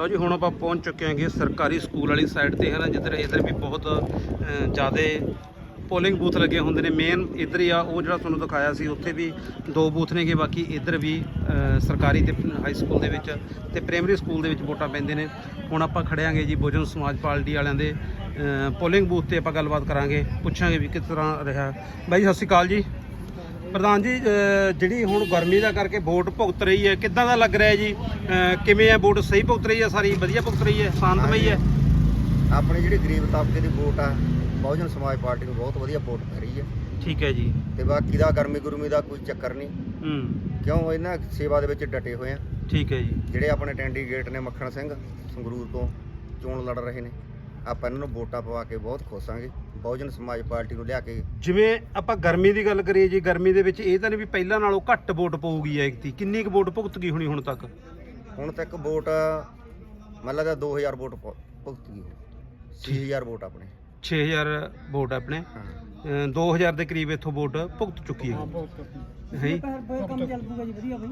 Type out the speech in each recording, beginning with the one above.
ਲਓ ਜੀ, ਹੁਣ ਆਪਾਂ ਪਹੁੰਚ ਚੁੱਕੇ ਹਾਂਗੇ ਸਰਕਾਰੀ ਸਕੂਲ ਵਾਲੀ ਸਾਈਡ ਤੇ ਹੈ ਨਾ ਜਿੱਧਰ ਇਧਰ ਵੀ ਬਹੁਤ ਜ਼ਿਆਦਾ ਪੋਲਿੰਗ ਬੂਥ ਲੱਗੇ ਹੁੰਦੇ ਨੇ। ਮੇਨ ਇੱਧਰ ਹੀ ਆ, ਉਹ ਜਿਹੜਾ ਤੁਹਾਨੂੰ ਦਿਖਾਇਆ ਸੀ, ਉੱਥੇ ਵੀ ਦੋ ਬੂਥ ਨੇਗੇ, ਬਾਕੀ ਇੱਧਰ ਵੀ ਸਰਕਾਰੀ ਤੇ ਹਾਈ ਸਕੂਲ ਦੇ ਵਿੱਚ ਤੇ ਪ੍ਰਾਇਮਰੀ ਸਕੂਲ ਦੇ ਵਿੱਚ ਵੋਟਾਂ ਪੈਂਦੇ ਨੇ। ਹੁਣ ਆਪਾਂ ਖੜਿਆਂਗੇ ਜੀ ਬਹੁਜਨ ਸਮਾਜ ਪਾਰਟੀ ਵਾਲਿਆਂ ਦੇ ਪੋਲਿੰਗ ਬੂਥ ਤੇ ਆਪਾਂ ਗੱਲਬਾਤ ਕਰਾਂਗੇ, ਪੁੱਛਾਂਗੇ ਵੀ ਕਿਸ ਤਰ੍ਹਾਂ ਰਿਹਾ। ਬਾਈ, ਸਤਿ ਸ਼੍ਰੀ ਅਕਾਲ ਜੀ। ਪ੍ਰਧਾਨ ਜੀ ਜਿਹੜੀ ਹੁਣ ਗਰਮੀ ਦਾ ਕਰਕੇ ਵੋਟ ਭੁਗਤ ਰਹੀ ਹੈ ਕਿੱਦਾਂ ਦਾ ਲੱਗ ਰਿਹਾ ਜੀ? ਕਿਵੇਂ ਹੈ ਵੋਟ? ਸਹੀ ਭੁਗਤ ਰਹੀ ਹੈ ਸਾਰੀ ਵਧੀਆ ਭੁਗਤ ਰਹੀ ਹੈ ਸ਼ਾਂਤਮਈ ਹੈ? ਆਪਣੀ ਜਿਹੜੀ ਗਰੀਬ ਤਬਕੇ ਦੀ ਵੋਟ ਆ ਬਹੁਜਨ ਸਮਾਜ ਪਾਰਟੀ ਨੂੰ ਬਹੁਤ ਵਧੀਆ ਵੋਟ ਪੈ ਰਹੀ ਹੈ। ਠੀਕ ਹੈ ਜੀ। ਤੇ ਬਾਕੀ ਦਾ ਗਰਮੀ ਗੁਰਮੀ ਦਾ ਕੋਈ ਚੱਕਰ ਨਹੀਂ। ਹੂੰ। ਕਿਉਂ? ਇਹਨਾਂ ਸੇਵਾ ਦੇ ਵਿੱਚ ਡਟੇ ਹੋਏ ਆ। ਠੀਕ ਹੈ ਜੀ। ਜਿਹੜੇ ਆਪਣੇ ਕੈਂਡੀਡੇਟ ਨੇ ਮੱਖਣ ਸਿੰਘ ਸੰਗਰੂਰ ਤੋਂ ਚੋਣ ਲੜ ਰਹੇ ਨੇ। ਆਪਾਂ ਇਹਨਾਂ ਨੂੰ ਵੋਟਾਂ ਪਵਾ ਕੇ ਬਹੁਤ ਖੁਸ਼ਾਂਗੇ ਬਹੁਜਨ ਸਮਾਜ ਪਾਰਟੀ ਨੂੰ ਲਿਆ ਕੇ ਜਿਵੇਂ ਆਪਾਂ ਗਰਮੀ ਦੀ ਗੱਲ ਕਰੀਏ ਜੀ ਗਰਮੀ ਦੇ ਵਿੱਚ ਇਹ ਤਾਂ ਨਹੀਂ ਵੀ ਪਹਿਲਾਂ ਨਾਲੋਂ ਘੱਟ ਵੋਟ ਪਊਗੀ ਐਕਤੀ ਕਿੰਨੀ ਕੁ ਵੋਟ ਭੁਗਤ ਗਈ ਹੋਣੀ ਹੁਣ ਤੱਕ? ਹੁਣ ਤੱਕ ਵੋਟ ਮੰਨ ਲਗਾ 2000 ਵੋਟ ਭੁਗਤ ਗਈ 6000 ਵੋਟ ਆਪਣੇ। 6000 ਵੋਟ ਆਪਣੇ। ਹਾਂ ਅ, 2000 ਦੇ ਕਰੀਬ ਇੱਥੋਂ ਵੋਟ ਭੁਗਤ ਚੁੱਕੀ ਹੈ। ਹੈ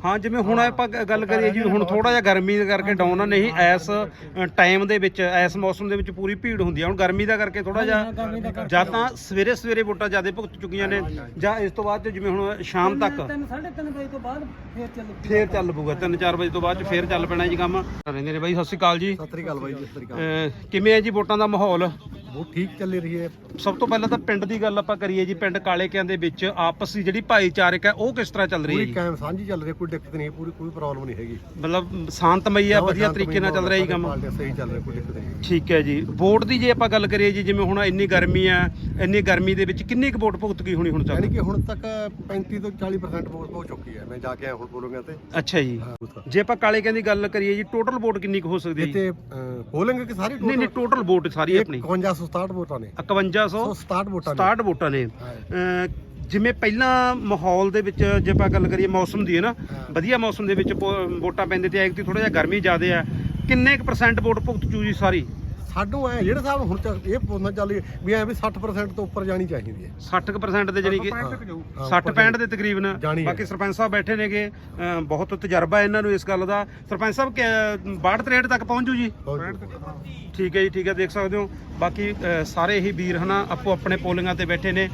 ਹਾਂ। ਜਿਵੇਂ ਹੁਣ ਆਪਾਂ ਗੱਲ ਕਰੀਏ ਜੀ ਹੁਣ ਥੋੜਾ ਜਿਹਾ ਗਰਮੀ ਦੇ ਕਰਕੇ ਡਾਊਨ ਆ ਨਹੀਂ ਐਸ ਟਾਈਮ ਦੇ ਵਿੱਚ ਐਸ ਮੌਸਮ ਦੇ ਵਿੱਚ ਪੂਰੀ ਭੀੜ ਹੁੰਦੀ ਆ। ਹੁਣ ਗਰਮੀ ਦਾ ਕਰਕੇ ਥੋੜਾ ਜਿਹਾ ਜਾਂ ਤਾਂ ਸਵੇਰੇ ਸਵੇਰੇ ਵੋਟਾਂ ਜ਼ਿਆਦਾ ਭੁਗਤ ਚੁੱਕੀਆਂ ਨੇ ਜਾਂ ਇਸ ਤੋਂ ਬਾਅਦ ਜਿਵੇਂ ਹੁਣ ਸ਼ਾਮ ਤੱਕ। ਤਿੰਨ ਸਾਢੇ ਤਿੰਨ ਵਜੇ ਤੋਂ ਬਾਅਦ ਫੇਰ ਚੱਲੂ ਫੇਰ ਚੱਲ ਪਊਗਾ 3-4 ਵਜੇ ਤੋਂ ਬਾਅਦ ਫੇਰ ਚੱਲ ਪੈਣਾ ਜੀ ਕੰਮ। ਰਹਿੰਦੇ ਨੇ ਬਾਈ ਸਤਿ ਸ਼੍ਰੀ ਅਕਾਲ ਜੀ। ਸਤਿ ਸ੍ਰੀ ਅਕਾਲ ਬਾਈ ਜੀ ਸਤਿ ਸ੍ਰੀ ਅਹ ਕਿਵੇਂ ਹੈ ਜੀ ਵੋਟਾਂ ਦਾ ਮਾਹੌਲ? ਬਹੁਤ ਠੀਕ ਚੱਲ ਰਹੀ ਹੈ। ਸਭ ਤੋਂ ਪਹਿਲਾਂ ਤਾਂ ਪਿੰਡ ਦੀ ਗੱਲ ਆਪਾਂ ਕਰੀਏ ਜੀ ਪਿੰਡ ਕਾਲੇਕਿਆਂ ਦੇ ਵਿੱਚ ਆਪਸ ਦੀ ਜਿਹੜੀ ਭਾਈਚਾਰਕ ਹੈ ਉਹ ਕਿਸ ਤਰ੍ਹਾਂ ਚੱਲ ਰਹੀ ਹੈ ਜੀ? ਕਾਇਮ ਸਾਂਝੀ ਚੱਲ ਰਹੀ ਹੈ, ਕੋਈ ਦਿੱਕਤ ਨਹੀਂ ਪੂਰੀ ਕੋਈ ਪ੍ਰੋਬਲਮ ਨਹੀਂ ਹੈਗੀ। ਮਤਲਬ ਸ਼ਾਂਤਮਈ ਆ ਵਧੀਆ ਤਰੀਕੇ ਨਾਲ ਚੱਲ ਰਿਹਾ ਜੀ ਕੰਮ? ਪਾਰਟੀਆਂ ਸਹੀ ਚੱਲ ਰਿਹਾ ਕੋਈ ਦਿੱਕਤ ਨਹੀਂ ਠੀਕ ਹੈ ਜੀ। ਵੋਟ ਦੀ ਜੇ ਆਪਾਂ ਗੱਲ ਕਰੀਏ ਜੀ ਜਿਵੇਂ ਹੁਣ ਇੰਨੀ ਗਰਮੀ ਆ ਇੰਨੀ ਗਰਮੀ ਦੇ ਵਿੱਚ ਕਿੰਨੀ ਕੁ ਵੋਟ ਭੁਗਤ ਗਈ ਹੋਣੀ ਹੁਣ ਯਾਨੀ ਤੱਕ ਕਿ ਹੁਣ ਤੱਕ 35 ਤੋਂ 40% ਵੋਟ ਹੋ ਚੁੱਕੀ ਹੈ ਮੈਂ ਜਾ ਕੇ ਆਇਆ ਹੁਣ ਬੋਲੂੰਗਾ ਤੇ। ਅੱਛਾ ਜੀ। ਜੇ ਆਪਾਂ ਕਾਲੇਕਿਆਂ ਦੀ ਗੱਲ ਕਰੀਏ ਜੀ ਟੋਟਲ ਵੋਟ ਕਿੰਨੀ ਕੁ ਹੋ ਸਕਦੀ ਹੈ ਜੀ? ਇੱਥੇ ਬੋਲਣਗੇ ਕਿ ਸਾਰੀ ਨਹੀਂ ਨਹੀਂ ਟੋਟਲ ਵੋਟ ਸਾਰੀ ਆਪਣੀ। 5167 ਵੋਟਾਂ ਨੇ। 5167 167 ਵੋਟਾਂ ਨੇ। ਵੋਟਾਂ ਨੇ। ਅਹ ਜਿਵੇਂ ਪਹਿਲਾਂ ਮਾਹੌਲ ਦੇ ਵਿੱਚ ਜੇ ਆਪਾਂ ਗੱਲ ਕਰੀਏ ਮੌਸਮ ਦੀ ਹੈ ਨਾ। ਵਧੀਆ ਮੌਸਮ ਦੇ ਵਿੱਚ ਪੋ- ਵੋਟਾਂ ਪੈਂਦੇ ਤੇ ਐਕਟੀ ਥੋੜਾ ਜਿਹਾ ਗਰਮੀ ਜ਼ਿਆਦੇ ਆ ਕਿੰਨੇ ਕੁ ਪਰਸੈਂਟ ਵੋਟ ਭੁਗਤ ਚੂ ਜੀ ਸਾਰੀ? ਸਾਡੋਂ ਐ ਜਿਹੜੇ ਸਾਹਿਬ ਹੁਣ ਤੱਕ ਇਹ ਪੁੱਛਣਾ ਚੱਲ ਵੀ ਐ ਵੀ 60% ਤੋਂ ਉੱਪਰ ਜਾਣੀ ਚਾਹੀਦੀ ਹੈ। 60% ਦੇ ਜਾਨੀ ਕਿ ਹਾਂ, 60 65 ਦੇ ਤਕਰੀਬਨ। ਬਾਕੀ ਸਰਪੰਚ ਸਾਹਿਬ ਬੈਠੇ ਨੇਗੇ ਬਹੁਤ ਤਜਰਬਾ ਇਹਨਾਂ ਨੂੰ ਇਸ ਗੱਲ ਦਾ। ਸਰਪੰਚ ਸਾਹਿਬ ਕਿ 62 63 ਤੱਕ ਪਹੁੰਚ ਜੂ? ਜੀ ਠੀਕ ਹੈ ਜੀ ਠੀਕ ਹੈ ਦੇਖ ਸਕਦੇ ਹੋ। ਬਾਕੀ ਸਾਰੇ ਹੀ ਵੀਰ ਹਨਾ ਆਪੋ ਆਪਣੇ ਪੋਲਿੰਗਾਂ ਤੇ ਬੈਠੇ ਨੇ।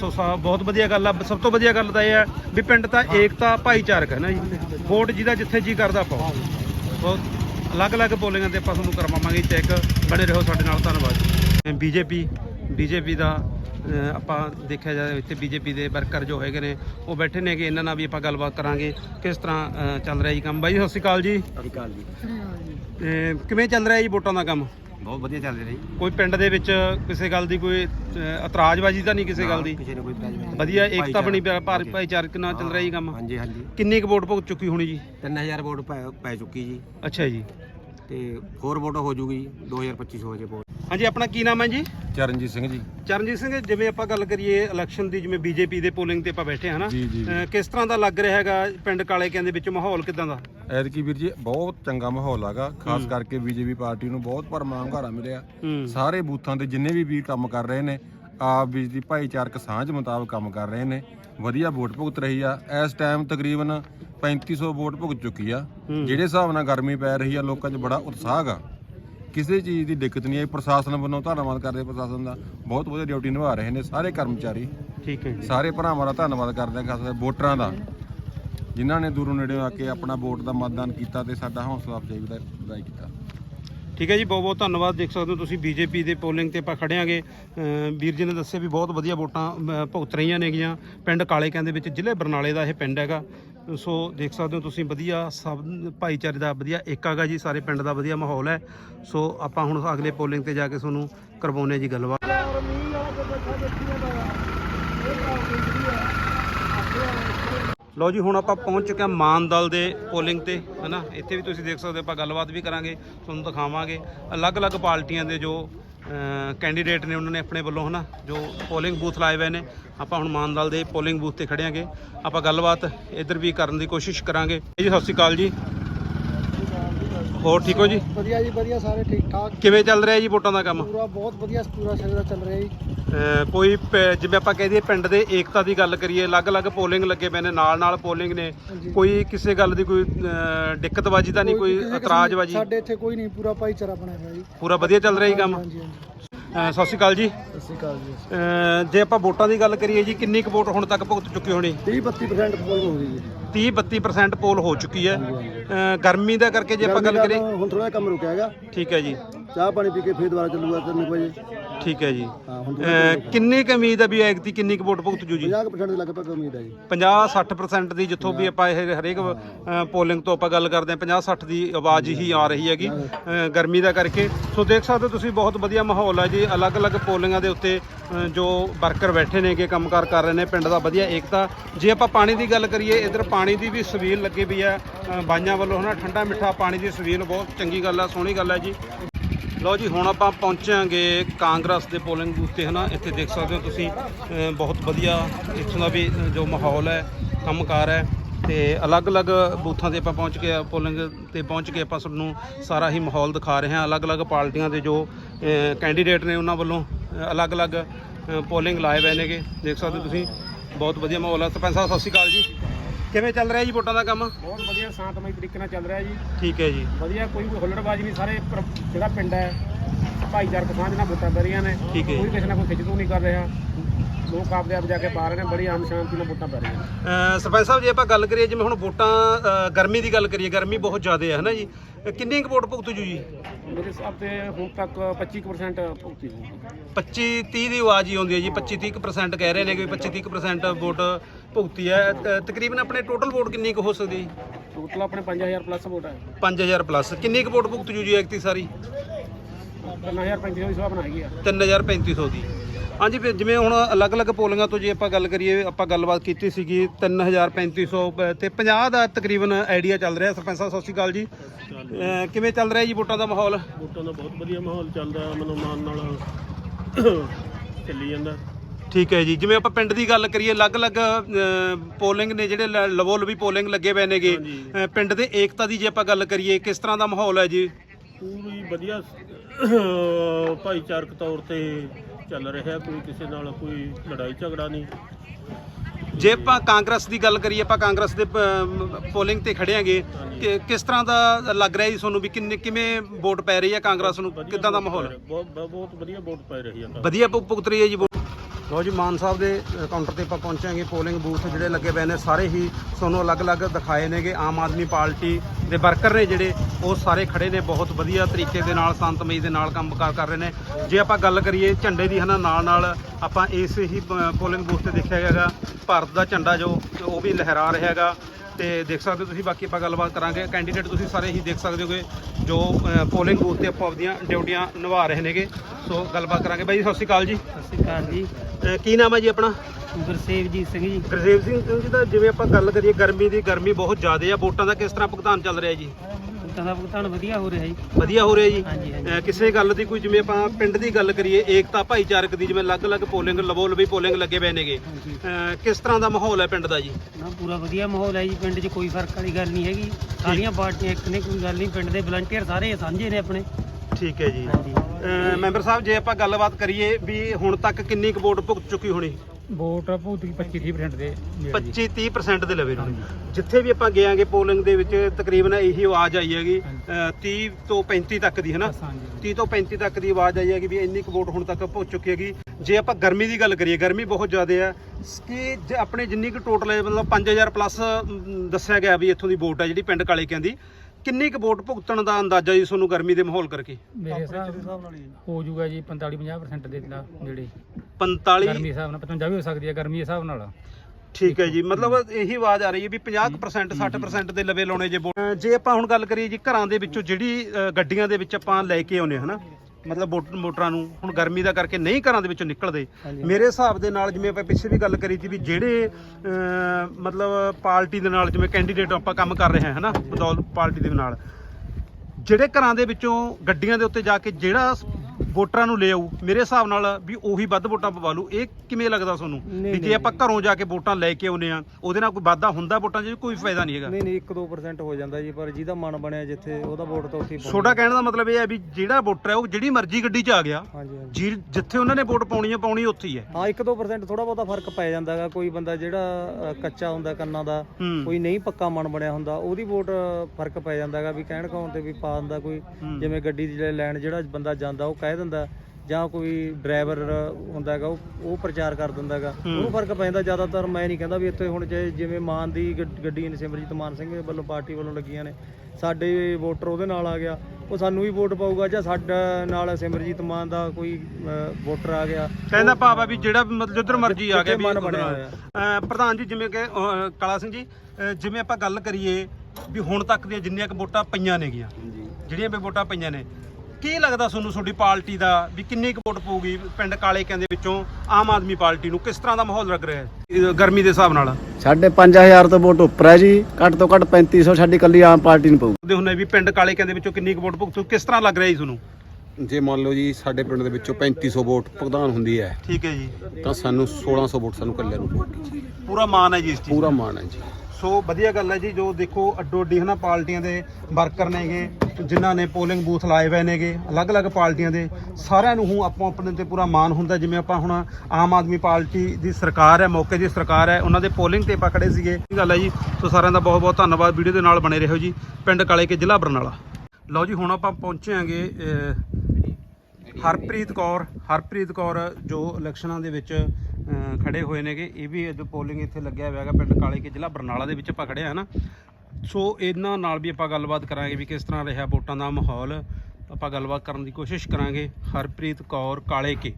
ਸੋ ਬਹੁਤ ਵਧੀਆ ਗੱਲ ਆ। ਸਭ ਤੋਂ ਵਧੀਆ ਗੱਲ ਤਾਂ ਇਹ ਹੈ ਵੀ ਪਿੰਡ ਤਾਂ ਏਕਤਾ ਭਾਈਚਾਰਕ ਹੈ ਨਾ ਜੀ। ਵੋਟ ਜਿਹਦਾ ਜਿੱਥੇ ਜੀ ਕਰਦਾ ਪਾਓ। ਬਹੁਤ ਅਲੱਗ-ਅਲੱਗ ਪੋਲਿੰਗਾਂ ਤੇ ਆਪਾਂ ਤੁਹਾਨੂੰ ਕਰਵਾਵਾਂਗੇ ਚੈੱਕ ਬਣੇ ਰਹੋ ਸਾਡੇ ਨਾਲ ਧੰਨਵਾਦ। ਬੀਜੇਪੀ ਬੀਜੇਪੀ ਦਾ ਆਪਾਂ ਦੇਖਿਆ ਜਾਵੇ ਇੱਥੇ ਬੀਜੇਪੀ ਦੇ ਵਰਕਰ ਜੋ ਹੈਗੇ ਨੇ ਉਹ ਬੈਠੇ ਨੇ ਕਿ ਇਹਨਾਂ ਨਾਲ ਵੀ ਆਪਾਂ ਗੱਲਬਾਤ ਕਰਾਂਗੇ ਕਿਸ ਤਰ੍ਹਾਂ ਚੱਲ ਰਿਹਾ ਜੀ ਕੰਮ। ਬਾਈ ਸਤਿ ਸ਼੍ਰੀ ਅਕਾਲ ਜੀ। ਸਤਿ ਸ੍ਰੀ ਅਕਾਲ ਜੀ। ਕਿਵੇਂ ਚੱਲ ਰਿਹਾ ਜੀ ਵੋਟਾਂ ਦਾ ਕੰਮ? ਬਹੁਤ ਵਧੀਆ ਚੱਲ ਰਹੀ ਕੋਈ ਪਿੰਡ ਦੇ ਵਿੱਚ ਕਿਸੇ ਗੱਲ ਦੀ ਕੋਈ ਇਤਰਾਜ਼ਬਾਜ਼ੀ ਤਾਂ ਨਹੀਂ ਕਿਸੇ ਗੱਲ ਦੀ? ਕਿਸੇ ਨੇ ਕੋਈ ਪ੍ਰਾਈਜ਼ ਨਹੀਂ ਵਧੀਆ ਏਕਤਾ ਬਣੀ ਪਿਆ ਭਾਰ ਭਾਈਚਾਰਕ ਨਾਲ ਚੱਲ ਰਿਹਾ ਜੀ ਕੰਮ। ਹਾਂਜੀ ਹਾਂਜੀ। ਕਿੰਨੀ ਕੁ ਵੋਟ ਭੁਗਤ ਚੁੱਕੀ ਹੋਣੀ ਜੀ? 3000 ਵੋਟ ਪੈ ਪੈ ਚੁੱਕੀ ਜੀ। ਅੱਛਾ ਜੀ। ਤੇ ਹੋਰ ਵੋਟ ਹੋ ਜੂਗੀ 2025 ਹੋ ਜੇ ਵੋਟ। ਹਾਂਜੀ ਆਪਣਾ ਕੀ ਨਾਮ ਹੈ ਜੀ? ਚਰਨਜੀਤ ਸਿੰਘ ਜੀ। ਚਰਨਜੀਤ ਸਿੰਘ ਜਿਵੇਂ ਆਪਾਂ ਗੱਲ ਕਰੀਏ ਇਲੈਕਸ਼ਨ ਦੀ ਜਿਵੇਂ ਬੀਜੇਪੀ ਦੇ ਪੋਲਿੰਗ ਤੇ ਆਪਾਂ ਬੈਠੇ ਹਾਂ ਨਾ ਜੀ, ਜੀ, ਜੀ। ਅਹ, ਕਿਸ ਤਰ੍ਹਾਂ ਦਾ ਲੱਗ ਰਿਹਾ ਹੈਗਾ ਪਿੰਡ ਕਾਲੇ ਕਹਿੰਦੇ ਵਿੱਚ ਮਾਹੌਲ ਕਿਦਾਂ ਦਾ? ਐਤਕੀ ਵੀਰ ਜੀ ਬਹੁਤ ਚੰਗਾ ਮਾਹੌਲ ਹੈਗਾ ਖਾਸ ਕਰਕੇ ਬੀਜੇਪੀ ਪਾਰਟੀ ਨੂੰ ਬਹੁਤ ਭਰਮਾ ਹੁੰਗਾਰਾ ਮਿਲਿਆ। ਹੂੰ। ਸਾਰੇ ਬੂਥਾਂ ਤੇ ਜਿੰਨੇ ਵੀ ਵੀਰ ਕੰਮ ਕਰ ਰਹੇ ਨੇ ਆਪ ਵੀ ਦੀ ਭਾਈਚਾਰਕ ਸਾਂਝ ਮੁਤਾਬਕ ਕੰਮ ਕਰ ਰਹੇ ਨੇ ਵਧੀਆ ਵੋਟ ਭੁਗਤ ਰਹੀ ਆ। ਇਸ ਟਾਈਮ ਤਕਰੀਬਨ 3500 ਵੋਟ ਭੁਗਤ ਚੁੱਕੀ ਆ। ਜਿਹੜੇ ਹਿਸਾਬ ਨਾਲ ਗਰਮੀ ਪੈ ਰਹੀ ਆ ਲੋਕਾਂ 'ਚ ਬੜਾ ਉਤਸ਼ਾਹ ਗਾ। ਕਿਸੇ ਚੀਜ਼ ਦੀ ਦਿੱਕਤ ਨਹੀਂ ਆਈ। ਪ੍ਰਸ਼ਾਸਨ ਵੱਲੋਂ ਧੰਨਵਾਦ ਕਰਦੇ ਪ੍ਰਸ਼ਾਸਨ ਦਾ। ਬਹੁਤ ਵਧੀਆ ਡਿਊਟੀ ਨਿਭਾ ਰਹੇ ਨੇ ਸਾਰੇ ਕਰਮਚਾਰੀ। ਠੀਕ ਹੈ ਜੀ। ਸਾਰੇ ਭਰਾਵਾਂ ਦਾ ਧੰਨਵਾਦ ਕਰਦੇ ਹਾਂ ਖਾਸ ਕਰਕੇ ਵੋਟਰਾਂ ਦਾ। ਜਿਨ੍ਹਾਂ ਨੇ ਦੂਰੋਂ ਨੇੜਿਓਂ ਆ ਕੇ ਆਪਣਾ ਵੋਟ ਦਾ ਮਤਦਾਨ ਕੀਤਾ ਤੇ ਸਾਡਾ ਹੌਸਲਾ ਅਫਜ਼ਾਈ ਵਧਾਈ ਕੀਤਾ। ਠੀਕ ਹੈ ਜੀ ਬਹੁਤ ਬਹੁਤ ਧੰਨਵਾਦ। ਦੇਖ ਸਕਦੇ ਹੋ ਤੁਸੀਂ ਬੀਜੇਪੀ ਦੇ ਪੋਲਿੰਗ ਤੇ ਆਪਾਂ ਖੜਿਆਂਗੇ ਅਹ ਵੀਰ ਜੀ ਨੇ ਦੱਸਿਆ ਵੀ ਬਹੁਤ ਵਧੀਆ ਵੋਟਾਂ ਭੁਗਤ ਰਹੀਆਂ ਨੇਗੀਆਂ। ਪਿੰਡ ਕਾਲੇ ਕਹਿੰਦੇ ਵਿੱਚ ਜ਼ਿਲ੍ਹੇ ਬਰਨਾਲੇ ਦਾ ਇਹ ਪਿੰਡ ਹੈਗਾ। ਸੋ ਦੇਖ ਸਕਦੇ ਹੋ ਤੁਸੀਂ ਵਧੀਆ ਸਭ ਭਾਈਚਾਰੇ ਦਾ ਵਧੀਆ ਏਕਾ ਹੈਗਾ ਜੀ, ਸਾਰੇ ਪਿੰਡ ਦਾ ਵਧੀਆ ਮਾਹੌਲ ਹੈ। ਸੋ ਆਪਾਂ ਹੁਣ ਅਗਲੇ ਪੋਲਿੰਗ ਤੇ ਜਾ ਕੇ ਤੁਹਾਨੂੰ ਕਰਵਾਉਂਦੇ ਹਾਂ ਜੀ ਗੱਲਬਾਤ। ਲਓ ਜੀ, ਹੁਣ ਆਪਾਂ ਪਹੁੰਚ ਚੁੱਕੇ ਹਾਂ ਮਾਨ ਦਲ ਦੇ ਪੋਲਿੰਗ ਤੇ, ਹਨਾ? ਇੱਥੇ ਵੀ ਤੁਸੀਂ ਦੇਖ ਸਕਦੇ ਹੋ ਆਪਾਂ ਗੱਲਬਾਤ ਵੀ ਕਰਾਂਗੇ, ਤੁਹਾਨੂੰ ਦਿਖਾਵਾਂਗੇ। ਅਲੱਗ-ਅਲੱਗ ਪਾਰਟੀਆਂ ਦੇ ਜੋ ਕੈਂਡੀਡੇਟ ਨੇ ਉਹਨਾਂ ਨੇ ਆਪਣੇ ਵੱਲੋਂ ਹਨਾ, ਜੋ ਪੋਲਿੰਗ ਬੂਥ ਲਾਏ ਹੋਏ ਨੇ, ਆਪਾਂ ਹੁਣ ਮਾਨ ਦਲ ਦੇ ਪੋਲਿੰਗ ਬੂਥ ਤੇ ਖੜਿਆਂਗੇ ਆਪਾਂ ਗੱਲਬਾਤ ਇੱਧਰ ਵੀ ਕਰਨ ਦੀ ਕੋਸ਼ਿਸ਼ ਕਰਾਂਗੇ। ਜੀ, ਸਤਿ ਸ਼੍ਰੀ ਅਕਾਲ ਜੀ। ਹੋਰ ਠੀਕ ਹੋ ਜੀ? ਵਧੀਆ ਜੀ ਵਧੀਆ ਸਾਰੇ ਠੀਕ ਠਾਕ। ਕਿਵੇਂ ਚੱਲ ਰਿਹਾ ਜੀ ਵੋਟਾਂ ਦਾ ਕੰਮ? ਪੂਰਾ ਬਹੁਤ ਵਧੀਆ ਪੂਰਾ ਸਿਰੇ ਦਾ ਚੱਲ ਰਿਹਾ ਜੀ। ਅਹ ਕੋਈ ਪ- ਜਿਵੇਂ ਆਪਾਂ ਕਹਿ ਦਈਏ ਪਿੰਡ ਦੇ ਏਕਤਾ ਦੀ ਗੱਲ ਕਰੀਏ ਅਲੱਗ-ਅਲੱਗ ਪੋਲਿੰਗ ਲੱਗੇ ਪਏ ਨੇ ਨਾਲ-ਨਾਲ ਪੋਲਿੰਗ ਨੇ। ਹਾਂਜੀ। ਕੋਈ ਕਿਸੇ ਗੱਲ ਦੀ ਕੋਈ ਅਹ, ਦਿੱਕਤਬਾਜੀ ਤਾਂ ਨਹੀਂ ਕੋਈ ਕਿਸੇ ਕਿਸਮ ਦੀ- ਇਤਰਾਜ਼ਬਾਜੀ ਸਾਡੇ ਇੱਥੇ ਕੋਈ ਨਹੀਂ ਪੂਰਾ ਭਾਈਚਾਰਾ ਬਣਿਆ ਹੋਇਆ ਜੀ। ਪੂਰਾ ਵਧੀਆ ਚੱਲ ਰਿਹਾ ਜੀ ਕੰਮ? ਹਾਂਜੀ ਹਾਂਜੀ ਅਹ, ਸਤਿ ਸ਼੍ਰੀ ਅਕਾਲ ਜੀ। ਸਤਿ ਸ਼੍ਰੀ ਅਕਾਲ ਜੀ। ਅਹ, ਜੇ ਆਪਾਂ ਵੋਟਾਂ ਦੀ ਗੱਲ ਕਰੀਏ ਜੀ ਕਿੰਨੀ ਕੁ ਵੋਟ ਹੁਣ ਤੱਕ ਭੁਗਤ ਚੁੱਕੀ ਹੋਣੀ? 30 32% ਪੋਲ ਹੋ ਗਈ ਜੀ। 30 32% ਪੋਲ ਹੋ ਚੁੱਕੀ ਹੈ। ਗਰਮੀ ਦਾ ਕਰਕੇ ਜੇ ਆਪਾਂ ਗੱਲ ਕਰੀਏ ਹੁਣ ਥੋੜਾ ਕੰਮ ਰੁਕਿਆ ਹੈਗਾ। ਠੀਕ ਹੈ ਜੀ। ਚਾਹ ਪਾਣੀ ਪੀ ਕੇ ਫੇਰ ਦੁਬਾਰਾ ਚੱਲੂਗਾ 3 ਵਜੇ। ਠੀਕ ਹੈ ਜੀ। ਹਾਂ ਹੁਣ ਅਹ, ਕਿੰਨੀ ਕੁ ਉਮੀਦ ਹੈ ਵੀ ਐਗਤੀ ਕਿੰਨੀ ਕੁ ਵੋਟ ਭੁਗਤ ਜੂ ਜੀ? 50% ਦੇ ਲਗਭਗ ਉਮੀਦ ਹੈ ਜੀ। 50 60% ਦੀ ਜਿੱਥੋਂ ਵੀ ਆਪਾਂ ਇਹ ਹਰੇਕ ਪੋਲਿੰਗ ਤੋਂ ਆਪਾਂ ਗੱਲ ਕਰਦੇ ਹਾਂ 50 60 ਦੀ ਆਵਾਜ਼ ਹੀ ਆ ਰਹੀ ਹੈਗੀ ਅ, ਗਰਮੀ ਦਾ ਕਰਕੇ। ਸੋ ਦੇਖ ਸਕਦੇ ਹੋ ਤੁਸੀਂ ਬਹੁਤ ਵਧੀਆ ਮਾਹੌਲ ਹੈ ਜੀ। ਅਲੱਗ-ਅਲੱਗ ਪੋਲਿੰਗਾਂ ਦੇ ਉੱਤੇ ਅ, ਜੋ ਵਰਕਰ ਬੈਠੇ ਨੇਗੇ ਕੰਮਕਾਰ ਕਰ ਰਹੇ ਨੇ ਪਿੰਡ ਦਾ ਵਧੀਆ ਏਕਤਾ। ਜੇ ਆਪਾਂ ਪਾਣੀ ਦੀ ਗੱਲ ਕਰੀਏ ਇਧਰ ਪਾਣੀ ਦੀ ਵੀ ਸਵੀਲ ਲੱਗੀ ਵੀ ਹੈ। ਅ, ਬਾਈਆਂ ਵੱਲੋਂ ਹਨਾ ਠੰਡਾ ਮਿੱਠਾ ਪਾਣੀ ਦੀ ਸਵੀਲ ਬਹੁਤ ਚੰਗੀ ਗੱਲ ਹੈ ਸੋਹਣੀ ਗੱਲ ਹੈ ਜੀ। ਲਓ ਜੀ, ਹੁਣ ਆਪਾਂ ਪਹੁੰਚਾਂਗੇ ਕਾਂਗਰਸ ਦੇ ਪੋਲਿੰਗ ਬੂਥ ਤੇ, ਹਨਾ? ਇੱਥੇ ਦੇਖ ਸਕਦੇ ਹੋ ਤੁਸੀਂ ਬਹੁਤ ਵਧੀਆ ਇੱਥੋਂ ਦਾ ਵੀ ਜੋ ਮਾਹੌਲ ਹੈ, ਕੰਮਕਾਰ ਹੈ। ਤੇ ਅਲੱਗ-ਅਲੱਗ ਬੂਥਾਂ ਤੇ ਆਪਾਂ ਪਹੁੰਚ ਕੇ ਪੋਲਿੰਗ ਤੇ ਪਹੁੰਚ ਕੇ ਆਪਾਂ ਤੁਹਾਨੂੰ ਸਾਰਾ ਹੀ ਮਾਹੌਲ ਦਿਖਾ ਰਹੇ ਹਾਂ। ਅਲੱਗ-ਅਲੱਗ ਪਾਰਟੀਆਂ ਦੇ ਜੋ ਕੈਂਡੀਡੇਟ ਨੇ ਉਹਨਾਂ ਵੱਲੋਂ ਅਲੱਗ-ਅਲੱਗ ਪੋਲਿੰਗ ਲਾਏ ਹੋਏ ਨੇਗੇ। ਦੇਖ ਸਕਦੇ ਹੋ ਤੁਸੀਂ, ਬਹੁਤ ਵਧੀਆ ਮਾਹੌਲ ਹੈ। ਸਰਪੰਚ ਸਾਹਿਬ, ਸਤਿ ਸ਼੍ਰੀ ਅਕਾਲ ਜੀ। ਕਿਵੇਂ ਚੱਲ ਰਿਹਾ ਜੀ ਵੋਟਾਂ ਦਾ ਕੰਮ? ਬਹੁਤ ਵਧੀਆ ਸ਼ਾਂਤਮਈ ਤਰੀਕੇ ਨਾਲ ਚੱਲ ਰਿਹਾ ਜੀ। ਠੀਕ ਹੈ ਜੀ। ਵਧੀਆ ਕੋਈ ਹੁੱਲੜਬਾਜ਼ੀ ਨਹੀਂ ਸਾਰੇ ਪਰ- ਜਿਹੜਾ ਪਿੰਡ ਹੈ ਭਾਈਚਾਰਕ ਸਾਂਝ ਨਾਲ ਵੋਟਾਂ ਪੈ ਰਹੀਆਂ ਨੇ। ਠੀਕ ਹੈ ਜੀ। ਕੋਈ ਕਿਸੇ ਨਾਲ ਕੋਈ ਖਿੱਚਤੂ ਨਹੀਂ ਕਰ ਰਿਹਾ। ਲੋਕ ਆਪਦੇ ਆਪ ਜਾ ਕੇ ਪਾ ਰਹੇ ਨੇ ਬੜੀ ਆਮ ਸ਼ਾਂਤੀ ਨਾਲ ਵੋਟਾਂ ਪੈ ਰਹੀਆਂ ਨੇ। ਅਹ ਸਰਪੰਚ ਸਾਹਿਬ ਜੇ ਆਪਾਂ ਗੱਲ ਕਰੀਏ ਜਿਵੇਂ ਹੁਣ ਵੋਟਾਂ ਅਹ ਗਰਮੀ ਦੀ ਗੱਲ ਕਰੀਏ ਗਰਮੀ ਬਹੁਤ ਜ਼ਿਆਦਾ ਹੈ ਹਨਾ ਜੀ? ਅਹ ਕਿੰਨੀ ਕੁ ਵੋਟ ਭੁਗਤੂ ਜੂ? ਜੀ ਮੇਰੇ ਹਿਸਾਬ ਤੇ ਹੁਣ ਤੱਕ 25% ਭੁਗਤੀ ਹੋਊਗੀ 25 30 ਦੀ ਆਵਾਜ਼ ਹੀ ਆਉਂਦੀ ਹੈ ਜੀ 25 30% ਕਹਿ ਰਹੇ ਨੇ ਕਿ 25 30% ਵੋਟ ਭੁਗਤੀ ਹੈ। ਅਹ ਤਕਰੀਬਨ ਆਪਣੇ ਟੋਟਲ ਵੋਟ ਕਿੰਨੀ ਕੁ ਹੋ ਸਕਦੀ ਹੈ ਜੀ? ਟੋਟਲ ਆਪਣੇ 5000 ਪਲੱਸ ਵੋਟ ਹੈ। 5000 ਪਲੱਸ ਕਿੰਨੀ ਕੁ ਵੋਟ ਭੁਗਤ ਜੂ ਜੀ ਐਕਤੀ ਸਾਰੀ? 3035 ਦੀ ਨਾਲ ਹੈਗੀ ਆ 3350 ਦੀ। ਹਾਂਜੀ ਫਿਰ ਜਿਵੇਂ ਹੁਣ ਅਲੱਗ-ਅਲੱਗ ਪੋਲਿੰਗਾਂ ਤੋਂ ਜੇ ਆਪਾਂ ਗੱਲ ਕਰੀਏ ਆਪਾਂ ਗੱਲਬਾਤ ਕੀਤੀ ਸੀਗੀ 3350 ਪ- ਤੇ 50 ਦਾ ਤਕਰੀਬਨ ਆਈਡੀਆ ਚੱਲ ਰਿਹਾ। ਸਰਪੰਚ ਸਾਹਿਬ ਸਤਿ ਸ਼੍ਰੀ ਅਕਾਲ ਜੀ। ਅਹ ਕਿਵੇਂ ਚੱਲ ਰਿਹਾ ਜੀ ਵੋਟਾਂ ਦਾ ਮਾਹੌਲ? ਵੋਟਾਂ ਦਾ ਬਹੁਤ ਵਧੀਆ ਮਾਹੌਲ ਚੱਲਦਾ ਮਨੋ ਮਾਨ ਨਾਲ ਚੱਲੀ ਜਾਂਦਾ। ਠੀਕ ਹੈ ਜੀ। ਜਿਵੇਂ ਆਪਾਂ ਪਿੰਡ ਦੀ ਗੱਲ ਕਰੀਏ ਅਲੱਗ-ਅਲੱਗ ਪੋਲਿੰਗ ਨੇ ਜਿਹੜੇ ਲ- ਲਵੋ ਲਵੀ ਪੋਲਿੰਗ ਲੱਗੇ ਪਏ ਨੇਗੇ। ਅਹ ਪਿੰਡ ਦੇ ਏਕਤਾ ਦੀ ਜੇ ਆਪਾਂ ਗੱਲ ਕਰੀਏ ਕਿਸ ਤਰ੍ਹਾਂ ਦਾ ਮਾਹੌਲ ਹੈ ਜੀ? ਪੂਰੀ ਵਧੀਆ ਭਾਈਚਾਰਕ ਤੌਰ ਤੇ ਚੱਲ ਰਿਹਾ ਕੋਈ ਕਿਸੇ ਨਾਲ ਕੋਈ ਲੜਾਈ ਝਗੜਾ ਨਹੀਂ। ਜੇ ਆਪਾਂ ਕਾਂਗਰਸ ਦੀ ਗੱਲ ਕਰੀਏ ਆਪਾਂ ਕਾਂਗਰਸ ਦੇ ਪੋਲਿੰਗ ਤੇ ਖੜੇ ਆਂਗੇ ਕਿ ਕਿਸ ਤਰ੍ਹਾਂ ਦਾ ਲੱਗ ਰਿਹਾ ਜੀ ਤੁਹਾਨੂੰ ਵੀ? ਕਿੰਨੇ ਕਿਵੇਂ ਵੋਟ ਪੈ ਰਹੀ ਹੈ ਕਾਂਗਰਸ ਨੂੰ? ਕਿੱਦਾਂ ਦਾ ਮਾਹੌਲ? ਬਹੁਤ ਬਹੁਤ ਵਧੀਆ ਵੋਟ ਪੈ ਰਹੀ ਤਾਂ ਵਧੀਆ ਭੁਗਤ ਰਹੀ ਹੈ ਜੀ ਵੋਟ? ਲੋ ਜੀ ਮਾਨ ਸਾਹਿਬ ਦੇ ਕਾਊਂਟਰ ਤੇ ਆਪਾਂ ਪਹੁੰਚਾਂਗੇ ਪੋਲਿੰਗ ਬੂਥ ਜਿਹੜੇ ਲੱਗੇ ਪਏ ਨੇ ਸਾਰੇ ਹੀ ਤੁਹਾਨੂੰ ਅਲੱਗ-ਅਲੱਗ ਦਿਖਾਏ ਨੇਗੇ। ਆਮ ਆਦਮੀ ਪਾਰਟੀ ਦੇ ਵਰਕਰ ਨੇ ਜਿਹੜੇ ਉਹ ਸਾਰੇ ਖੜੇ ਨੇ, ਬਹੁਤ ਵਧੀਆ ਤਰੀਕੇ ਦੇ ਨਾਲ ਸ਼ਾਂਤਮਈ ਦੇ ਨਾਲ ਕੰਮਕਾਰ ਕਰ ਰਹੇ ਨੇ। ਜੇ ਆਪਾਂ ਗੱਲ ਕਰੀਏ ਝੰਡੇ ਦੀ, ਹਨਾ, ਨਾਲ ਨਾਲ ਆਪਾਂ ਇਸ ਹੀ ਪੋਲਿੰਗ ਬੂਥ ਤੇ ਦੇਖਿਆ ਹੈਗਾ, ਭਾਰਤ ਦਾ ਝੰਡਾ ਜੋ, ਉਹ ਵੀ ਲਹਿਰਾ ਰਿਹਾ ਹੈਗਾ। ਤੇ ਦੇਖ ਸਕਦੇ ਹੋ ਤੁਸੀਂ ਬਾਕੀ ਆਪਾਂ ਗੱਲਬਾਤ ਕਰਾਂਗੇ। ਕੈਂਡੀਡੇਟ ਤੁਸੀਂ ਸਾਰੇ ਹੀ ਦੇਖ ਸਕਦੇ ਹੋਗੇ ਜੋ ਪੋਲਿੰਗ ਬੂਥ ਤੇ ਆਪੋ ਆਪਦੀਆਂ ਡਿਊਟੀਆਂ ਨਿਭਾ ਰਹੇ ਨੇਗੇ। ਸੋ ਗੱਲਬਾਤ ਕਰਾਂਗੇ। ਬਾਈ ਜੀ ਸਤਿ ਸ਼੍ਰੀ ਅਕਾਲ ਜੀ। ਸਤਿ ਸ਼੍ਰੀ ਅਕਾਲ ਜੀ। ਕੀ ਨਾਮ ਹੈ ਜੀ ਆਪਣਾ? ਗੁਰਸੇਵਜੀਤ ਸਿੰਘ ਜੀ। ਗੁਰਦੇਵ ਸਿੰਘ ਜੀ ਦਾ ਜਿਵੇਂ ਆਪਾਂ ਗੱਲ ਕਰੀਏ ਗਰਮੀ ਦੀ ਗਰਮੀ ਬਹੁਤ ਜ਼ਿਆਦਾ ਆ। ਵੋਟਾਂ ਦਾ ਕਿਸ ਤਰ੍ਹਾਂ ਭੁਗਤਾਨ ਚੱਲ ਰਿਹਾ ਜੀ? ਵੋਟਾਂ ਦਾ ਭੁਗਤਾਨ ਵਧੀਆ ਹੋ ਰਿਹਾ ਜੀ। ਵਧੀਆ ਹੋ ਰਿਹਾ ਜੀ? ਹਾਂਜੀ, ਹਾਂਜੀ। ਅ, ਕਿਸੇ ਗੱਲ ਦੀ ਕੋਈ ਜਿਵੇਂ ਆਪਾਂ ਪਿੰਡ ਦੀ ਗੱਲ ਕਰੀਏ ਏਕਤਾ ਭਾਈਚਾਰਕ ਦੀ ਜਿਵੇਂ ਅਲੱਗ-ਅਲੱਗ ਪੋਲਿੰਗ ਲਵੋ ਲਵੀ ਪੋਲਿੰਗ ਲੱਗੇ ਪਏ ਨੇਗੇ। ਹਾਂਜੀ। ਕਿਸ ਤਰ੍ਹਾਂ ਦਾ ਮਾਹੌਲ ਹੈ ਪਿੰਡ ਦਾ ਜੀ? ਨਾ ਪੂਰਾ ਵਧੀਆ ਮਾਹੌਲ ਹੈ ਜੀ। ਪਿੰਡ 'ਚ ਕੋਈ ਫ਼ਰਕ ਵਾਲੀ ਗੱਲ ਨਹੀਂ ਹੈਗੀ। ਸਾਰੀਆਂ ਪਾਰਟੀਆਂ ਇੱਕ ਨੇ ਕੋਈ ਗੱਲ ਨਹੀਂ। ਪਿੰਡ ਦੇ ਵਲੰਟੀਅਰ ਸਾਰੇ ਸਾਂਝੇ ਨੇ ਆਪਣੇ। ਠੀਕ ਹੈ ਜੀ। ਹਾਂਜੀ। ਮੈਂਬਰ ਸਾਹਿਬ ਜੇ ਆਪਾਂ ਗੱਲਬਾਤ ਕਰੀਏ ਵੀ ਹੁਣ ਤੱਕ ਕਿੰਨੀ ਕੁ ਵੋਟ ਭੁਗਤ ਚੁੱਕੀ ਹੋਣੀ? ਵੋਟ ਭੁਗਤੀ 25-30% ਦੇ 25 30% ਦੇ ਲਵੇ ਨੂੰ ਜਿੱਥੇ ਵੀ ਆਪਾਂ ਗਏ ਆਂਗੇ ਪੋਲਿੰਗ ਦੇ ਵਿੱਚ ਤਕਰੀਬਨ ਇਹੀ ਆਵਾਜ਼ ਆਈ ਹੈਗੀ ਅ, 30 ਤੋਂ 35 ਤੱਕ ਦੀ ਹੈ ਨਾ 30 ਤੋਂ 35 ਤੱਕ ਦੀ ਆਵਾਜ਼ ਆਈ ਹੈਗੀ ਵੀ ਇੰਨੀ ਕੁ ਵੋਟ ਹੁਣ ਤੱਕ ਪਹੁੰਚ ਚੁੱਕੀ ਹੈਗੀ। ਜੇ ਆਪਾਂ ਗਰਮੀ ਦੀ ਗੱਲ ਕਰੀਏ ਗਰਮੀ ਬਹੁਤ ਜ਼ਿਆਦਾ ਹੈ ਕਿ ਜ- ਆਪਣੇ ਜਿੰਨੀ ਕੁ ਟੋਟਲ ਹੈ ਮਤਲਬ 5000 ਪਲੱਸ ਦੱਸਿਆ ਗਿਆ ਵੀ ਇੱਥੋਂ ਦੀ ਵੋਟ ਹੈ ਜਿਹੜੀ ਪਿੰਡ ਕਾਲੇ ਕਹਿੰਦੀ ਕਿੰਨੀ ਕੁ ਵੋਟ ਭੁਗਤਣ ਦਾ ਅੰਦਾਜ਼ਾ ਜੀ ਤੁਹਾਨੂੰ ਗਰਮੀ ਦੇ ਮਾਹੌਲ ਕਰਕੇ? ਮੇਰੇ ਹਿਸਾਬ ਹੋ ਜਾਊਗਾ ਜੀ 45-50% ਦੇ ਲਾ ਜਿਹੜੇ 45 ਗਰਮੀ ਦੇ ਹਿਸਾਬ ਨਾਲ 55 ਵੀ ਹੋ ਸਕਦੀ ਹੈ ਗਰਮੀ ਦੇ ਹਿਸਾਬ ਨਾਲ। ਠੀਕ ਹੈ ਜੀ ਮਤਲਬ ਇਹੀ ਆਵਾਜ਼ ਆ ਰਹੀ ਹੈ ਵੀ 50% 60% ਦੇ ਲਵੇ ਲਾਉਣੇ ਜੇ ਜੇ ਆਪਾਂ ਹੁਣ ਗੱਲ ਕਰੀਏ ਜੀ ਘਰਾਂ ਦੇ ਵਿੱਚੋਂ ਜਿਹੜੀ ਗੱਡੀਆਂ ਦੇ ਵਿੱਚ ਆਪਾਂ ਲੈ ਕੇ ਆਉਨੇ ਹਨਾ? ਮਤਲਬ ਵੋਟ- ਵੋਟਰਾਂ ਨੂੰ ਹੁਣ ਗਰਮੀ ਦਾ ਕਰਕੇ ਨਹੀਂ ਘਰਾਂ ਦੇ ਵਿੱਚੋਂ ਨਿਕਲਦੇ। ਮੇਰੇ ਹਿਸਾਬ ਦੇ ਨਾਲ ਜਿਵੇਂ ਆਪਾਂ ਪਿੱਛੇ ਵੀ ਗੱਲ ਕਰੀ ਸੀ ਵੀ ਜਿਹੜੇ ਅਹ, ਮਤਲਬ ਪਾਰਟੀ ਦੇ ਨਾਲ ਜਿਵੇਂ ਕੈਂਡੀਡੇਟ ਆਪਾਂ ਕੰਮ ਕਰ ਰਹੇ ਹਾਂ ਹਨਾ? ਬਦੌਲ ਪਾਰਟੀ ਦੇ ਨਾਲ। ਜਿਹੜੇ ਘਰਾਂ ਦੇ ਵਿੱਚੋਂ ਗੱਡੀਆਂ ਦੇ ਉੱਤੇ ਜਾ ਕੇ ਜਿਹੜਾ ਵੋਟਰਾਂ ਨੂੰ ਲੈ ਆਊ ਮੇਰੇ ਹਿਸਾਬ ਨਾਲ ਵੀ ਉਹੀ ਵੱਧ ਵੋਟਾਂ ਪਵਾ ਲੂ ਇਹ ਕਿਵੇਂ ਲੱਗਦਾ ਤੁਹਾਨੂੰ? ਵੀ ਜੇ ਆਪਾਂ ਘਰੋਂ ਜਾ ਕੇ ਵੋਟਾਂ ਲੈ ਕੇ ਆਉਨੇ ਆ ਉਹਦੇ ਨਾਲ ਕੋਈ ਵਾਧਾ ਹੁੰਦਾ ਵੋਟਾਂ 'ਚ? ਕੋਈ ਫਾਇਦਾ ਨਹੀਂ ਹੈਗਾ। ਨਹੀਂ ਨਹੀਂ 1-2% ਹੋ ਜਾਂਦਾ ਜੀ ਪਰ ਜਿਹਦਾ ਮਨ ਬਣਿਆ ਜਿੱਥੇ ਉਹਦਾ ਵੋਟ ਤਾਂ ਉੱਥੇ। ਤੁਹਾਡਾ ਕਹਿਣ ਦਾ ਮਤਲਬ ਇਹ ਹੈ ਵੀ ਜਿਹੜਾ ਵੋਟਰ ਹੈ ਉਹ ਜਿਹੜੀ ਮਰਜ਼ੀ ਗੱਡੀ 'ਚ ਆ ਗਿਆ ਹਾਂਜੀ ਹਾਂਜੀ। ਜੀ ਜਿੱਥੇ ਉਹਨਾਂ ਨੇ ਵੋਟ ਪਾਉਣੀ ਹੈ ਪਾਉਣੀ ਉੱਥੇ ਹੀ ਹੈ। ਹਾਂ 1-2% ਥੋੜਾ ਬਹੁਤਾ ਫ਼ਰਕ ਪੈ ਜਾਂਦਾ ਹੈਗਾ। ਕੋਈ ਬੰਦਾ ਜਿਹੜਾ ਕੱਚਾ ਹੁੰਦਾ ਕੰਨਾਂ ਦਾ ਕੋਈ ਨਹੀਂ ਪੱਕਾ ਮਨ ਬਣਿਆ ਹੁੰਦਾ ਉਹਦੀ ਵੋਟ ਫ਼ਰਕ ਪੈ ਜਾਂਦਾ ਹੈਗਾ ਵੀ ਕਹਿਣ ਕਹਾਉਣ ਤੇ ਵੀ ਪਾ ਦਿੰਦਾ ਕੋਈ। ਜਿਵੇਂ ਗੱਡੀ ਦੀ ਲੈਣ ਜਿਹੜਾ ਬੰਦਾ ਜਾਂਦਾ ਉਹ ਕਹਿ ਦਿੰਦਾ ਜਾਂ ਕੋਈ ਡਰਾਈਵਰ ਹੁੰਦਾ ਹੈਗਾ ਉਹ ਉਹ ਪ੍ਰਚਾਰ ਕਰ ਦਿੰਦਾ ਹੈਗਾ। ਉਹਨੂੰ ਫ਼ਰਕ ਪੈਂਦਾ ਜ਼ਿਆਦਾਤਰ ਮੈਂ ਨਹੀਂ ਕਹਿੰਦਾ ਵੀ ਇੱਥੇ ਹੁਣ ਜੇ ਜਿਵੇਂ ਮਾਨ ਦੀ ਗੱਡ- ਗੱਡੀ ਨੇ ਸਿਮਰਜੀਤ ਮਾਨ ਸਿੰਘ ਵੱਲੋਂ ਪਾਰਟੀ ਵੱਲੋਂ ਲੱਗੀਆਂ ਨੇ ਸਾਡੇ ਵੋਟਰ ਉਹਦੇ ਨਾਲ ਆ ਗਿਆ। ਉਹ ਸਾਨੂੰ ਵੀ ਵੋਟ ਪਾਊਗਾ ਜਾਂ ਸਾਡਾ ਨਾਲ ਸਿਮਰਜੀਤ ਮਾਨ ਦਾ ਕੋਈ ਅ, ਵੋਟਰ ਆ ਗਿਆ। ਕਹਿੰਦਾ ਭਾਵ ਵੀ ਜਿਹੜਾ ਮਤਲਬ ਜਿੱਧਰ ਮਰਜ਼ੀ ਆ ਗਿਆ ਜਿੱਥੇ ਮਨ ਬਣਿਆ। ਅਹ ਪ੍ਰਧਾਨ ਜੀ ਜਿਵੇਂ ਕਿ ਅਹ, ਕਾਲਾ ਸਿੰਘ ਜੀ ਅਹ, ਜਿਵੇਂ ਆਪਾਂ ਗੱਲ ਕਰੀਏ ਵੀ ਹੁਣ ਤੱਕ ਦੀਆਂ ਜਿੰਨੀਆਂ ਕੁ ਵੋਟਾਂ ਪਈਆਂ ਨੇਗੀਆਂ ਜਿਹੜੀਆਂ ਵੀ ਵੋਟਾਂ ਪਈਆਂ ਨੇ ਕੀ ਲੱਗਦਾ ਤੁਹਾਨੂੰ ਤੁਹਾਡੀ ਪਾਰਟੀ ਦਾ ਵੀ ਕਿੰਨੀ ਕੁ ਵੋਟ ਪਊਗੀ ਪਿੰਡ ਕਾਲੇ ਕਹਿੰਦੇ ਵਿੱਚੋਂ? ਆਮ ਆਦਮੀ ਪਾਰਟੀ ਨੂੰ ਕਿਸ ਤਰ੍ਹਾਂ ਦਾ ਮਾਹੌਲ ਲੱਗ ਰਿਹਾ ਹੈ? ਗਰਮੀ ਦੇ ਹਿਸਾਬ ਨਾਲ। ਸਾਢੇ 5000 ਤੋਂ ਵੋਟ ਉੱਪਰ ਹੈ ਜੀ। ਘੱਟ ਤੋਂ ਘੱਟ 3500 ਸਾਡੀ ਕੱਲੀ ਆਮ ਪਾਰਟੀ ਨੂੰ ਪਊ। ਦੇ ਹੁੰਨੇ ਵੀ ਪਿੰਡ ਕਾਲੇ ਕਹਿੰਦੇ ਵਿੱਚੋਂ ਕਿੰਨੀ ਕੁ ਵੋਟ ਭੁਗਤੂ ਕਿਸ ਤਰ੍ਹਾਂ ਲੱਗ ਰਿਹਾ ਜੀ ਤੁਹਾਨੂੰ? ਜੇ ਮੰਨ ਲਓ ਜੀ ਸਾਡੇ ਪਿੰਡ ਦੇ ਵਿੱਚੋਂ 3500 ਵੋਟ ਭੁਗਤਾਨ ਹੁੰਦੀ ਹੈ ਠੀਕ ਹੈ ਜੀ। ਤਾਂ ਸਾਨੂੰ 1600 ਵੋਟ ਸਾਨੂੰ ਇਕੱਲੇ ਨੂੰ ਪਊਗੀ। ਪੂਰਾ ਮਾਨ ਹੈ ਜੀ ਇਸ ਚੀਜ਼ ਪੂਰਾ ਮਾਣ ਹੈ ਜੀ। ਸੋ ਵਧੀਆ ਗੱਲ ਹੈ ਜੀ ਜੋ ਦੇਖੋ ਅੱਡੋ ਅੱਡੀ ਹਨਾ ਪਾਰਟੀਆਂ ਦੇ ਵਰਕਰ ਨੇਗੇ ਜਿਨ੍ਹਾਂ ਨੇ ਪੋਲਿੰਗ ਬੂਥ ਲਾਏ ਹੋਏ ਨੇਗੇ ਅਲੱਗ-ਅਲੱਗ ਪਾਰਟੀਆਂ ਦੇ ਸਾਰਿਆਂ ਨੂੰ ਹੁਣ ਆਪੋ ਆਪਣੇ ਤੇ ਪੂਰਾ ਮਾਣ ਹੁੰਦਾ ਜਿਵੇਂ ਆਪਾਂ ਹੁਣ ਆਮ ਆਦਮੀ ਪਾਰਟੀ ਦੀ ਸਰਕਾਰ ਹੈ ਮੌਕੇ ਦੀ ਸਰਕਾਰ ਹੈ ਉਹਨਾਂ ਦੇ ਪੋਲਿੰਗ ਤੇ ਪਕੜੇ ਸੀਗੇ। ਇਹ ਗੱਲ ਹੈ ਜੀ ਸੋ ਸਾਰਿਆਂ ਦਾ ਬਹੁਤ-ਬਹੁਤ ਧੰਨਵਾਦ ਵੀਡੀਓ ਦੇ ਨਾਲ ਬਣੇ ਰਹੋ ਜੀ ਪਿੰਡ ਕਾਲੇ ਕੇ ਜ਼ਿਲ੍ਹਾ ਬਰਨਾਲਾ। ਲਓ ਜੀ ਹੁਣ ਆਪਾਂ ਪਹੁੰਚੇ ਆਂਗੇ ਹਰਪ੍ਰੀਤ ਕੌਰ ਹਰਪ੍ਰੀਤ ਕੌਰ ਜੋ ਇਲੈਕਸ਼ਨਾਂ ਦੇ ਵਿੱਚ ਅਹ, ਖੜੇ ਹੋਏ ਨੇਗੇ ਇਹ ਵੀ ਅੱਜ ਪੋਲਿੰਗ ਇੱਥੇ ਲੱਗਿਆ ਹੋਇਆ ਹੈਗਾ ਪਿੰਡ ਕਾਲੇ ਕੇ ਜ਼ਿਲ੍ਹਾ ਬਰਨਾਲਾ ਦੇ ਵਿੱਚ ਪਕੜਿਆ ਹੈ ਨਾ? ਸੋ ਇਹਨਾਂ ਨਾਲ ਵੀ ਆਪਾਂ ਗੱਲਬਾਤ ਕਰਾਂਗੇ ਵੀ ਕਿਸ ਤਰ੍ਹਾਂ ਰਿਹਾ ਵੋਟਾਂ ਦਾ ਮਾਹੌਲ। ਆਪਾਂ ਗੱਲਬਾਤ ਕਰਨ ਦੀ ਕੋਸ਼ਿਸ਼ ਕਰਾਂਗੇ ਹਰਪ੍ਰੀਤ ਕੌਰ ਕਾਲੇ ਕੇ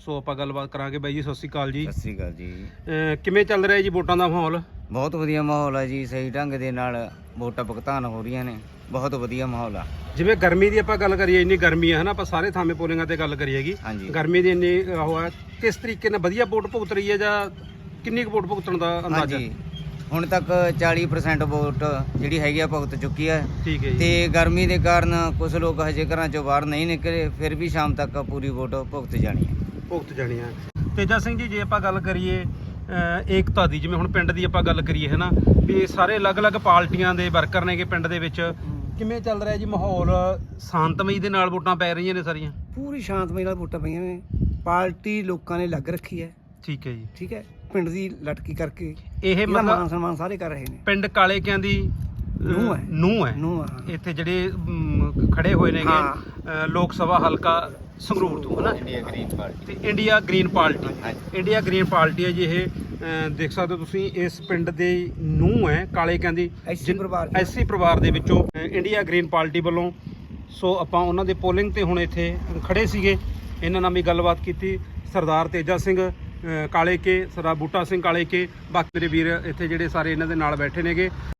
ਸੋ ਆਪਾਂ ਗੱਲਬਾਤ ਕਰਾਂਗੇ ਬਾਈ ਜੀ ਸਤਿ ਸ਼੍ਰੀ ਅਕਾਲ ਜੀ। ਸਤਿ ਸ੍ਰੀ ਅਕਾਲ ਜੀ। ਅਹ, ਕਿਵੇਂ ਚੱਲ ਰਿਹਾ ਜੀ ਵੋਟਾਂ ਦਾ ਮਾਹੌਲ? ਬਹੁਤ ਵਧੀਆ ਮਾਹੌਲ ਹੈ ਜੀ ਸਹੀ ਢੰਗ ਦੇ ਨਾਲ ਵੋਟਾਂ ਭੁਗਤਾਨ ਹੋ ਰਹੀਆਂ ਨੇ। ਬਹੁਤ ਵਧੀਆ ਮਾਹੌਲ ਆ। ਜਿਵੇਂ ਗਰਮੀ ਦੀ ਆਪਾਂ ਗੱਲ ਕਰੀਏ ਇੰਨੀ ਗਰਮੀ ਹੈ ਹਨਾ? ਆਪਾਂ ਸਾਰੇ ਥਾਵੇਂ ਪੋਲਿੰਗਾਂ ਤੇ ਗੱਲ ਕਰੀਏਗੀ ਹਾਂਜੀ। ਗਰਮੀ ਦੀ ਇੰਨੀ ਉਹ ਹੈ ਕਿਸ ਤਰੀਕੇ ਨਾਲ ਵਧੀਆ ਵੋਟ ਭੁਗਤ ਰਹੀ ਹੈ ਜਾਂ ਕਿੰਨੀ ਕੁ ਵੋਟ ਭੁਗਤਣ ਦਾ ਅੰਦਾਜ਼ਾ? ਹਾਂਜੀ। ਹੁਣ ਤੱਕ 40% ਵੋਟ ਜਿਹੜੀ ਹੈਗੀ ਆ ਭੁਗਤ ਚੁੱਕੀ ਹੈ ਠੀਕ ਹੈ ਜੀ। ਤੇ ਗਰਮੀ ਦੇ ਕਾਰਨ ਕੁਝ ਲੋਕ ਹਜੇ ਘਰਾਂ ਚੋਂ ਬਾਹਰ ਨਹੀਂ ਨਿਕਲੇ ਫਿਰ ਵੀ ਸ਼ਾਮ ਤੱਕ ਪੂਰੀ ਵੋਟ ਭੁਗਤ ਜਾਣੀ ਹੈ ਭੁਗਤ ਜਾਣੀਆਂ ਤੇਜਾ ਸਿੰਘ ਜੀ ਜੇ ਆਪਾਂ ਗੱਲ ਕਰੀਏ ਅਹ, ਏਕਤਾ ਦੀ ਜਿਵੇਂ ਹੁਣ ਪਿੰਡ ਦੀ ਆਪਾਂ ਗੱਲ ਕਰੀਏ ਹੈ ਨਾ ਵੀ ਇਹ ਸਾਰੇ ਅਲੱਗ-ਅਲੱਗ ਪਾਰਟੀਆਂ ਦੇ ਵਰਕਰ ਨੇਗੇ ਪਿੰਡ ਦੇ ਵਿੱਚ। ਕਿਵੇਂ ਚੱਲ ਰਿਹਾ ਜੀ ਮਾਹੌਲ? ਸ਼ਾਂਤਮਈ ਦੇ ਨਾਲ ਵੋਟਾਂ ਪੈ ਰਹੀਆਂ ਨੇ ਸਾਰੀਆਂ? ਪੂਰੀ ਸ਼ਾਂਤਮਈ ਨਾਲ ਵੋਟਾਂ ਪਈਆਂ ਨੇ। ਪਾਰਟੀ ਲੋਕਾਂ ਨੇ ਲੱਗ ਰੱਖੀ ਹੈ। ਠੀਕ ਹੈ ਜੀ। ਠੀਕ ਹੈ। ਪਿੰਡ ਦੀ ਲਟਕੀ ਕਰਕੇ ਇਹ ਇਹਦਾ ਮਾਨ ਮਤਲਬ ਸਨਮਾਨ ਸਾਰੇ ਕਰ ਰਹੇ ਨੇ ਪਿੰਡ ਕਾਲੇਕਿਆਂ ਦੀ ਨੂੰਹ ਹੈ। ਨੂੰ ਹੈ ਨੂੰ ਆ ਹਾਂ। ਇੱਥੇ ਜਿਹੜੇ ਖੜੇ ਹੋਏ ਨੇਗੇ ਹਾਂ। ਅ, ਲੋਕ ਸਭਾ ਹਲਕਾ ਸੰਗਰੂਰ ਤੋਂ ਹਨਾ ਇੰਡੀਆ ਗ੍ਰੀਨ ਪਾਰਟੀ ਤੇ ਇੰਡੀਆ ਗ੍ਰੀਨ ਪਾਰਟੀ ਹਾਂਜੀ। ਇੰਡੀਆ ਗ੍ਰੀਨ ਪਾਰਟੀ ਹੈ ਜੀ ਇਹ ਅ, ਦੇਖ ਸਕਦੇ ਹੋ ਤੁਸੀਂ ਇਸ ਪਿੰਡ ਦੇ ਨੂੰ ਹੈ ਕਾਲੇ ਕਹਿੰਦੀ ਐਸੀ ਪਰਿਵਾਰ ਦੀ। ਐਸੀ ਪਰਿਵਾਰ ਦੇ ਵਿੱਚੋਂ ਅ, ਇੰਡੀਆ ਗ੍ਰੀਨ ਪਾਰਟੀ ਵੱਲੋਂ ਸੋ ਆਪਾਂ ਉਹਨਾਂ ਦੇ ਪੋਲਿੰਗ ਤੇ ਹੁਣ ਇੱਥੇ ਖੜੇ ਸੀਗੇ ਇਹਨਾਂ ਨਾਲ ਵੀ ਗੱਲਬਾਤ ਕੀਤੀ ਸਰਦਾਰ ਤੇਜਾ ਸਿੰਘ ਕਾਲੇ ਕੇ ਸਰਦਾਰ ਬੂਟਾ ਸਿੰਘ ਕਾਲੇ ਕੇ ਬਾਕੀ ਮੇਰੇ ਵੀਰ ਇੱਥੇ ਜਿਹੜੇ ਸਾਰੇ ਇਹਨਾਂ ਦੇ ਨਾਲ ਬੈਠੇ ਨੇਗੇ।